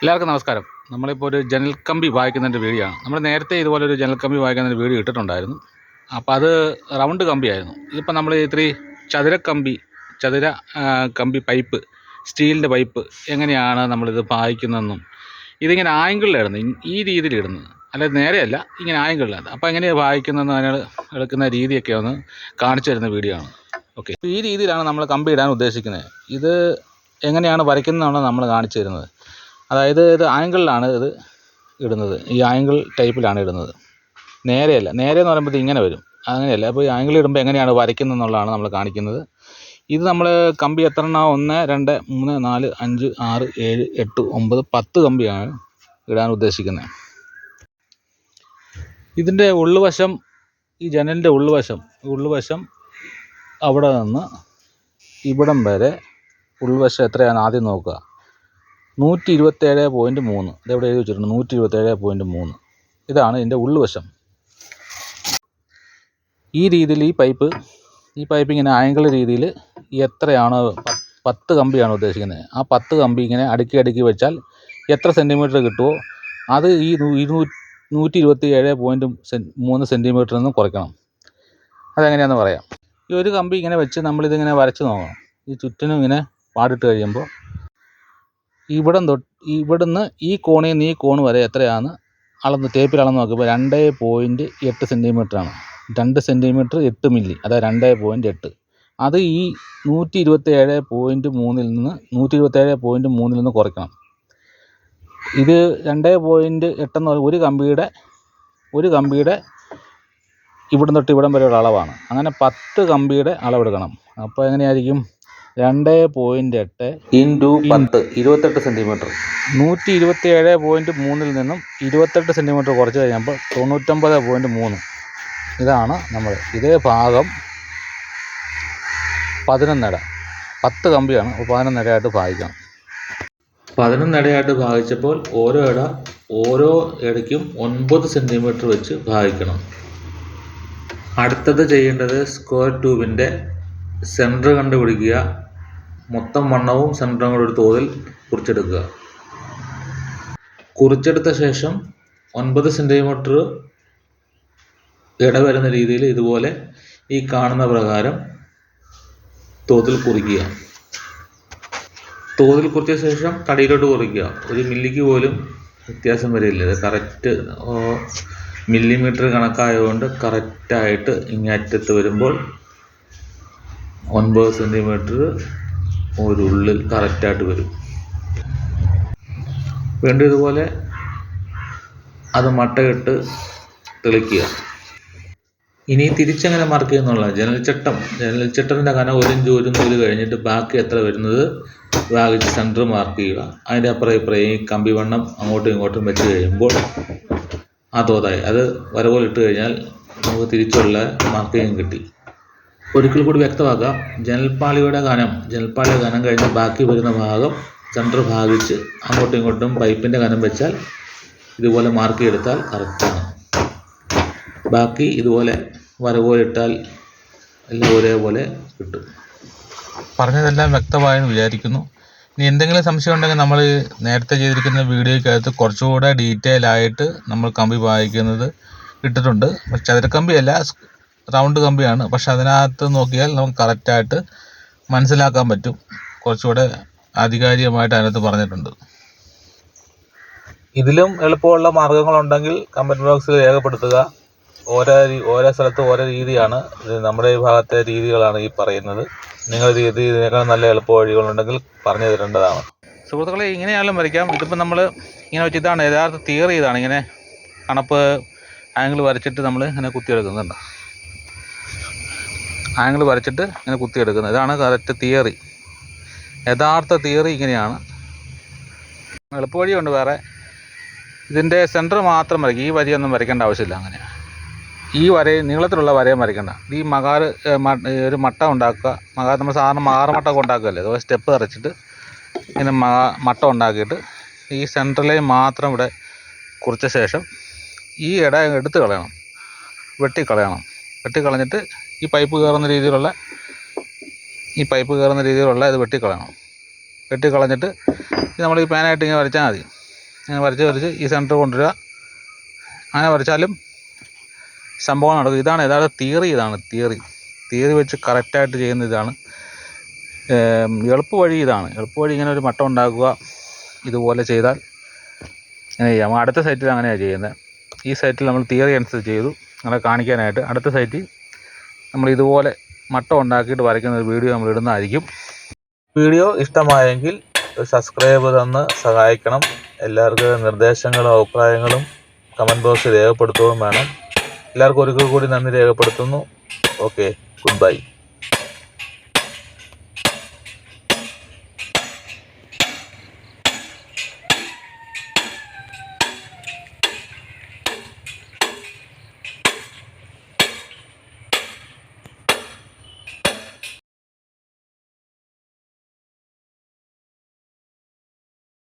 എല്ലാവർക്കും നമസ്കാരം. നമ്മളിപ്പോൾ ഒരു ജനൽ കമ്പി വായിക്കുന്നതിന്റെ വീഡിയോ ആണ്. നമ്മൾ നേരത്തെ ഇതുപോലെ ഒരു കമ്പി വായിക്കുന്നതിന്റെ വീഡിയോ ഇട്ടിട്ടുണ്ടായിരുന്നു. അപ്പോൾ അത് റൗണ്ട് കമ്പിയായിരുന്നു ഇതിപ്പോൾ നമ്മൾ ഇത്തിരി ചതുര കമ്പി ചതുര കമ്പി പൈപ്പ് സ്റ്റീലിന്റെ പൈപ്പ് എങ്ങനെയാണ് നമ്മളിത് വായിക്കുന്നതെന്നും ഇതിങ്ങനെ ആംഗിളിലിടുന്നത്. ഈ രീതിയിൽ ഇടുന്നത് അല്ലാതെ നേരെയല്ല ഇങ്ങനെ ആംഗിളിലാണ് അപ്പോൾ എങ്ങനെയാണ് വായിക്കുന്നതെന്ന് അതിന് എടുക്കുന്ന രീതിയൊക്കെ ഒന്ന് കാണിച്ചു തരുന്ന വീഡിയോ ആണ്. ഓക്കെ ഈ രീതിയിലാണ് നമ്മൾ കമ്പി ഇടാൻ ഉദ്ദേശിക്കുന്നത്. ഇത് എങ്ങനെയാണ് വരയ്ക്കുന്നതെന്നാണ് നമ്മൾ കാണിച്ചു തരുന്നത്. അതായത് ഇത് ആംഗിളിലാണ് ഇത് ഇടുന്നത്. ഈ ആംഗിൾ ടൈപ്പിലാണ് ഇടുന്നത്. നേരെയല്ല. നേരെ എന്ന് പറയുമ്പോൾ ഇങ്ങനെ വരും. അങ്ങനെയല്ല. അപ്പോൾ ഈ ആംഗിൾ ഇടുമ്പോൾ എങ്ങനെയാണ് വരയ്ക്കുന്നത് എന്നുള്ളതാണ് നമ്മൾ കാണിക്കുന്നത്. ഇത് നമ്മൾ കമ്പി എത്ര എണ്ണം? ഒന്ന് രണ്ട് മൂന്ന് നാല് അഞ്ച് ആറ് ഏഴ് എട്ട് ഒമ്പത് പത്ത് കമ്പിയാണ് ഇടാൻ ഉദ്ദേശിക്കുന്നത് ഇതിന്റെ ഉള്ളുവശം ഈ ജനലിന്റെ ഉള്ളുവശം ഉള്ളുവശം അവിടെ നിന്ന് ഇവിടം വരെ ഉൾവശം എത്രയാണ് ആദ്യം നോക്കുക. നൂറ്റി ഇരുപത്തേഴ് പോയിന്റ് മൂന്ന്. ഇതെവിടെ എഴുതി വെച്ചിട്ടുണ്ട്? നൂറ്റി ഇരുപത്തേഴ് പോയിന്റ് മൂന്ന്. ഇതാണ് ഇതിന്റെ ഉൾവശം. ഈ രീതിയിൽ ഈ പൈപ്പ് ഈ പൈപ്പ് ഇങ്ങനെ ആംഗിൾ രീതിയിൽ എത്രയാണ് പത്ത് കമ്പിയാണ് ഉദ്ദേശിക്കുന്നത്. ആ പത്ത് കമ്പി ഇങ്ങനെ അടുക്കി അടുക്കി വെച്ചാൽ എത്ര സെന്റിമീറ്റർ കിട്ടുമോ അത് ഈ ഇരുന്നൂ നൂറ്റി ഇരുപത്തി ഏഴ് പോയിന്റ് മൂന്ന് സെന്റിമീറ്ററിൽ നിന്ന് കുറയ്ക്കണം. അതെങ്ങനെയാണെന്ന് പറയാം. ഈ ഒരു കമ്പി ഇങ്ങനെ വെച്ച് നമ്മളിതിങ്ങനെ വരച്ച് നോക്കണം. ഈ ചുറ്റിനും ഇങ്ങനെ പാടിട്ട് കഴിയുമ്പോൾ ഇവിടം തൊട്ട് ഇവിടുന്ന് ഈ കോണിൽ നിന്ന് ഈ കോൺ വരെ എത്രയാണ്? അളന്ന് ടേപ്പിൽ അളന്ന് നോക്കുമ്പോൾ രണ്ട് പോയിന്റ് എട്ട് സെന്റിമീറ്ററാണ് രണ്ട് സെന്റിമീറ്റർ എട്ട് മില്ലി. അതായത് രണ്ട് പോയിന്റ് എട്ട്. അത് ഈ നൂറ്റി ഇരുപത്തേഴ് പോയിന്റ് മൂന്നിൽ നിന്ന് നൂറ്റി ഇരുപത്തേഴ് പോയിന്റ് മൂന്നിൽ നിന്ന് കുറയ്ക്കണം. ഇത് രണ്ട് പോയിന്റ് എട്ടെന്ന് പറയുമ്പോൾ ഒരു കമ്പിയുടെ ഒരു കമ്പിയുടെ ഇവിടം തൊട്ട് ഇവിടം വരെയുള്ള അളവാണ്. അങ്ങനെ പത്ത് കമ്പിയുടെ അളവെടുക്കണം. അപ്പോൾ എങ്ങനെയായിരിക്കും? രണ്ട് പോയിന്റ് എട്ട് ഇന്റു പത്ത് ഇരുപത്തെട്ട് സെന്റിമീറ്റർ നൂറ്റി ഇരുപത്തി ഏഴ് പോയിന്റ് മൂന്നിൽ നിന്നും ഇരുപത്തെട്ട് സെന്റിമീറ്റർ കുറച്ച് കഴിയുമ്പോൾ തൊണ്ണൂറ്റൊമ്പത് പോയിന്റ് മൂന്ന്. ഇതാണ് നമ്മൾ ഇതേ ഭാഗം പതിനൊന്നിട പത്ത് കമ്പിയാണ് അപ്പോൾ പതിനൊന്നിടയായിട്ട് ഭാഗിക്കണം. പതിനൊന്നിടയായിട്ട് ഭാഗിച്ചപ്പോൾ ഓരോ ഇട ഓരോ ഇടയ്ക്കും ഒൻപത് സെന്റിമീറ്റർ വെച്ച് ഭാഗിക്കണം. അടുത്തത് ചെയ്യേണ്ടത് സ്ക്വയർ ട്യൂബിന്റെ സെന്റർ കണ്ടുപിടിക്കുക. മൊത്തം വണ്ണവും സെന്ററും ഒരു തോതിൽ കുറിച്ചെടുക്കുക. കുറിച്ചെടുത്ത ശേഷം ഒൻപത് സെന്റിമീറ്റർ ഇടവരുന്ന രീതിയിൽ ഇതുപോലെ ഈ കാണുന്ന പ്രകാരം തോതിൽ കുറിക്കുക. തോതിൽ കുറിച്ച ശേഷം കടിയിലോട്ട് കുറിക്കുക. ഒരു മില്ലിക്ക് പോലും വ്യത്യാസം വരില്ല. ഇത് കറക്റ്റ് മില്ലിമീറ്റർ കണക്കായതുകൊണ്ട് കറക്റ്റായിട്ട് ഇങ്ങറ്റത്ത് വരുമ്പോൾ ഒൻപത് സെന്റിമീറ്റർ ഒരു ഉള്ളിൽ കറക്റ്റായിട്ട് വരും. വീണ്ടും ഇതുപോലെ അത് മട്ടയിട്ട് തെളിക്കുക. ഇനി തിരിച്ചെങ്ങനെ മാർക്ക് ചെയ്യുന്നുള്ള ജനൽച്ചട്ടം ജനൽച്ചട്ടത്തിന്റെ കനം ഒരു ഇഞ്ച് ഒരു നൂൽ കഴിഞ്ഞിട്ട് ബാക്കി എത്ര വരുന്നത്? വാഗിച്ച് സെന്റർ മാർക്ക് ചെയ്യുക. അതിന്റെ അപ്പുറം ഇപ്പുറം ഈ കമ്പി വണ്ണം അങ്ങോട്ടും ഇങ്ങോട്ടും വെച്ച് കഴിയുമ്പോൾ ആ തോതായി അത് വരപോലെ ഇട്ട് കഴിഞ്ഞാൽ നമുക്ക് തിരിച്ചുള്ള മാർക്കിങ് കിട്ടി. ഒരിക്കൽ കൂടി വ്യക്തമാക്കാം. ജനൽപ്പാളിയുടെ കനം ജനൽപ്പാളിയുടെ കനം കഴിഞ്ഞ് ബാക്കി വരുന്ന ഭാഗം സെന്റർ ഭാഗിച്ച് അങ്ങോട്ടും ഇങ്ങോട്ടും പൈപ്പിന്റെ കനം വെച്ചാൽ ഇതുപോലെ മാർക്ക് ചെയ്തെടുത്താൽ കറക്റ്റാണ് ബാക്കി ഇതുപോലെ വരവോലെ ഇട്ടാൽ എല്ലാം ഒരേപോലെ കിട്ടും. പറഞ്ഞതെല്ലാം വ്യക്തമായെന്ന് വിചാരിക്കുന്നു. ഇനി എന്തെങ്കിലും സംശയം ഉണ്ടെങ്കിൽ നമ്മൾ നേരത്തെ ചെയ്തിരിക്കുന്ന വീഡിയോയ്ക്കകത്ത് കുറച്ചുകൂടെ ഡീറ്റെയിൽ ആയിട്ട് നമ്മൾ കമ്പി വായിക്കുന്നത് ഇട്ടിട്ടുണ്ട്. ചതുരക്കമ്പിയല്ല റൗണ്ട് കമ്പിയാണ്. പക്ഷെ അതിനകത്ത് നോക്കിയാൽ നമുക്ക് കറക്റ്റായിട്ട് മനസ്സിലാക്കാൻ പറ്റും. കുറച്ചുകൂടെ ആധികാരികമായിട്ട് അതിനകത്ത് പറഞ്ഞിട്ടുണ്ട്. ഇതിലും എളുപ്പമുള്ള മാർഗങ്ങളുണ്ടെങ്കിൽ കമന്റ് ബോക്സിൽ രേഖപ്പെടുത്തുക. ഓരോ ഓരോ സ്ഥലത്ത് ഓരോ രീതിയാണ്. നമ്മുടെ ഈ ഭാഗത്തെ രീതികളാണ് ഈ പറയുന്നത്. നിങ്ങൾ രീതി ഇതിനേക്കാൾ നല്ല എളുപ്പ വഴികളുണ്ടെങ്കിൽ പറഞ്ഞു തരേണ്ടതാണ്. സുഹൃത്തുക്കളെ ഇങ്ങനെയാലും വരയ്ക്കാം. ഇതിപ്പോൾ നമ്മൾ ഇങ്ങനെ വെച്ചിട്ടാണ് യഥാർത്ഥ തിയറി ഇതാണ്. ഇങ്ങനെ കണപ്പ് ആംഗിൾ വരച്ചിട്ട് നമ്മൾ ഇങ്ങനെ കുത്തിയെടുക്കുന്നുണ്ട്. ആംഗിൾ വരച്ചിട്ട് ഇങ്ങനെ കുത്തിയെടുക്കുന്നത്. ഇതാണ് കറക്റ്റ് തിയറി. യഥാർത്ഥ തിയറി ഇങ്ങനെയാണ്. എളുപ്പവഴിയുണ്ട് വേറെ. ഇതിന്റെ സെന്റർ മാത്രം വരയ്ക്കും. ഈ വരിയൊന്നും വരയ്ക്കേണ്ട ആവശ്യമില്ല അങ്ങനെ. ഈ വരയും നീളത്തിലുള്ള വരയും വരയ്ക്കണ്ട. ഈ മകാർ ഒരു മട്ട ഉണ്ടാക്കുക. മകാർ നമ്മൾ സാധാരണ മകാർ മട്ട ഒക്കെ ഉണ്ടാക്കുകയല്ലേ അതുപോലെ സ്റ്റെപ്പ് വരച്ചിട്ട് ഇങ്ങനെ മട്ട ഉണ്ടാക്കിയിട്ട് ഈ സെന്ററിലെ മാത്രം ഇവിടെ കുറിച്ച ശേഷം ഈ ഇട എടുത്ത് കളയണം. വെട്ടിക്കളയണം. വെട്ടിക്കളഞ്ഞിട്ട് ഈ പൈപ്പ് കയറുന്ന രീതിയിലുള്ള ഈ പൈപ്പ് കയറുന്ന രീതിയിലുള്ള ഇത് വെട്ടിക്കളയണം. വെട്ടിക്കളഞ്ഞിട്ട് നമ്മൾ ഈ പാനായിട്ട് ഇങ്ങനെ വരച്ചാൽ മതി. ഇങ്ങനെ വരച്ച് വരച്ച് ഈ സെന്റർ കൊണ്ടുവരിക. അങ്ങനെ വരച്ചാലും സംഭവം നടക്കും. ഇതാണ് യഥാർത്ഥ തിയറി ഇതാണ്. തിയറി തിയറി വെച്ച് കറക്റ്റായിട്ട് ചെയ്യുന്ന ഇതാണ്. എളുപ്പവഴി എളുപ്പ വഴി ഇതാണ്. എളുപ്പ വഴി ഇങ്ങനെ ഒരു മട്ടം ഉണ്ടാക്കുക. ഇതുപോലെ ചെയ്താൽ ഇങ്ങനെ ചെയ്യാം. അടുത്ത സൈറ്റിൽ അങ്ങനെയാണ് ചെയ്യുന്നത്. ഈ സൈറ്റിൽ നമ്മൾ തിയറി അനുസരിച്ച് ചെയ്തു. അങ്ങനെ കാണിക്കാനായിട്ട്. അടുത്ത സൈറ്റിൽ നമ്മൾ ഇതുപോലെ മട്ടം ഉണ്ടാക്കിയിട്ട് വരയ്ക്കുന്ന ഒരു വീഡിയോ നമ്മൾ ഇടുന്നതായിരിക്കും വീഡിയോ ഇഷ്ടമായെങ്കിൽ സബ്സ്ക്രൈബ് തന്ന് സഹായിക്കണം. എല്ലാവർക്കും നിർദ്ദേശങ്ങളും അഭിപ്രായങ്ങളും കമന്റ് ബോക്സിൽ രേഖപ്പെടുത്തുകയും വേണം. എല്ലാവർക്കും ഒരിക്കൽ കൂടി നന്ദി രേഖപ്പെടുത്തുന്നു. Okay goodbye.